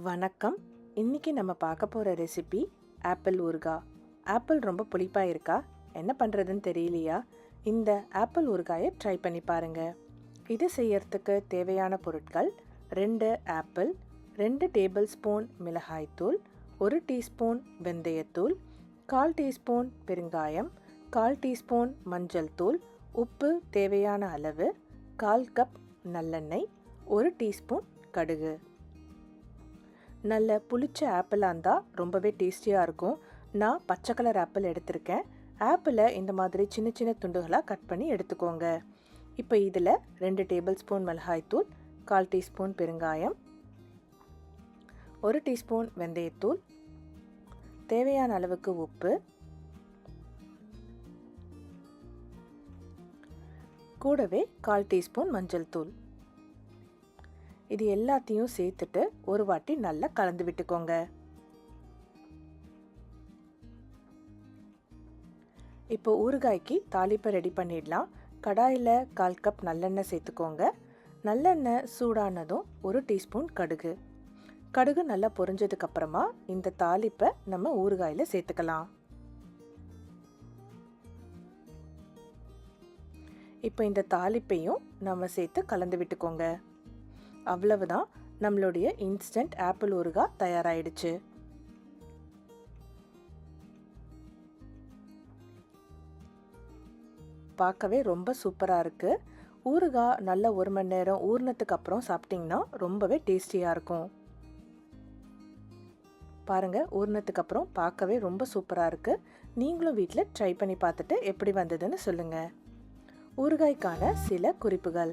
வணக்கம். இன்னைக்கு நம்ம பார்க்க போகிற ரெசிபி ஆப்பிள் ஊறுகாய். ஆப்பிள் ரொம்ப புளிப்பாக இருக்கா? என்ன பண்ணுறதுன்னு தெரியலையா? இந்த ஆப்பிள் ஊறுகாயை ட்ரை பண்ணி பாருங்கள் இது செய்யறதுக்கு தேவையான பொருட்கள் ரெண்டு ஆப்பிள் ரெண்டு டேபிள் ஸ்பூன் மிளகாய்த்தூள் ஒரு டீஸ்பூன் வெந்தயத்தூள் கால் டீஸ்பூன் பெருங்காயம் கால் டீஸ்பூன் மஞ்சள் தூள் உப்பு தேவையான அளவு கால் கப் நல்லெண்ணெய் ஒரு டீஸ்பூன் கடுகு. நல்ல புளிச்ச ஆப்பிளாக இருந்தால் ரொம்பவே டேஸ்டியாக இருக்கும். நான் பச்சை கலர் ஆப்பிள் எடுத்திருக்கேன். ஆப்பிளை இந்த மாதிரி சின்ன சின்ன துண்டுகளாக கட் பண்ணி எடுத்துக்கோங்க. இப்போ இதில் ரெண்டு டேபிள் ஸ்பூன் மிளகாய்த்தூள் கால் டீஸ்பூன் பெருங்காயம் ஒரு டீஸ்பூன் வெந்தயத்தூள் தேவையான அளவுக்கு உப்பு கூடவே கால் டீஸ்பூன் மஞ்சள் தூள். இது எல்லாத்தையும் சேர்த்துட்டு ஒரு வாட்டி நல்லா கலந்து விட்டுக்கோங்க. இப்போ ஊறுகாய்க்கு தாளிப்பை ரெடி பண்ணிடலாம். கடாயில் கால் கப் நல்லெண்ணெய் சேர்த்துக்கோங்க. நல்லெண்ணெய் சூடானதும் ஒரு டீஸ்பூன் கடுகு. கடுகு நல்லா பொரிஞ்சதுக்கப்புறமா இந்த தாளிப்பை நம்ம ஊறுகாயில் சேர்த்துக்கலாம். இப்போ இந்த தாளிப்பையும் நம்ம சேர்த்து கலந்து விட்டுக்கோங்க. அவ்வளவுதான். நம்மளுடைய இன்ஸ்டன்ட் ஆப்பிள் ஊறுகாய் தயாராயிடுச்சு. பார்க்கவே ரொம்ப சூப்பராக இருக்குது ஊறுகாய் நல்ல ஒரு மணி நேரம் ஊறினதுக்கு அப்புறம் சாப்பிட்டிங்கன்னா ரொம்பவே டேஸ்டியாக இருக்கும். பாருங்கள் ஊறினதுக்கு அப்புறம் பார்க்கவே ரொம்ப சூப்பராக இருக்குது நீங்களும் வீட்டில் ட்ரை பண்ணி பார்த்துட்டு எப்படி வந்ததுன்னு சொல்லுங்கள் ஊறுகாய்க்கான சில குறிப்புகள்.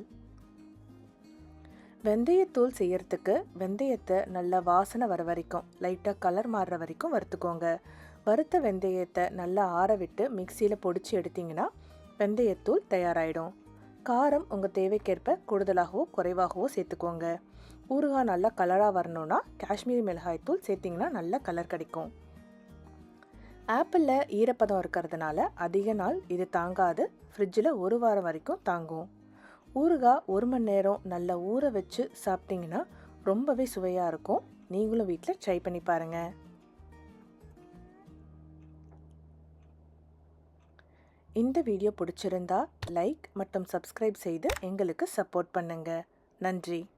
வெந்தயத்தூள் செய்யறதுக்கு வெந்தயத்தை நல்லா வாசனை வர வரைக்கும் லைட்டாக கலர் மாறுற வரைக்கும் வறுத்துக்கோங்க. வறுத்த வெந்தயத்தை நல்லா ஆற விட்டு மிக்சியில் பொடிச்சு எடுத்திங்கன்னா வெந்தயத்தூள் தயாராகிடும் காரம் உங்கள் தேவைக்கேற்ப கூடுதலாகவோ குறைவாகவோ சேர்த்துக்கோங்க. ஊறுகாய் நல்லா கலராக வரணும்னா காஷ்மீரி மிளகாய் தூள் சேர்த்திங்கன்னா நல்ல கலர் கிடைக்கும். ஆப்பிளில் ஈரப்பதம் இருக்கிறதுனால அதிக நாள் இது தாங்காது. ஃப்ரிட்ஜில் ஒரு வாரம் வரைக்கும் தாங்கும். ஊறுகாய் ஒரு மணி நேரம் நல்லா ஊற வச்சு சாப்பிட்டிங்கன்னா ரொம்பவே சுவையாக இருக்கும். நீங்களும் வீட்டில் ட்ரை பண்ணி பாருங்கள் இந்த வீடியோ பிடிச்சிருந்தா லைக் மற்றும் சப்ஸ்கிரைப் செய்து எங்களுக்கு சப்போர்ட் பண்ணுங்கள் நன்றி.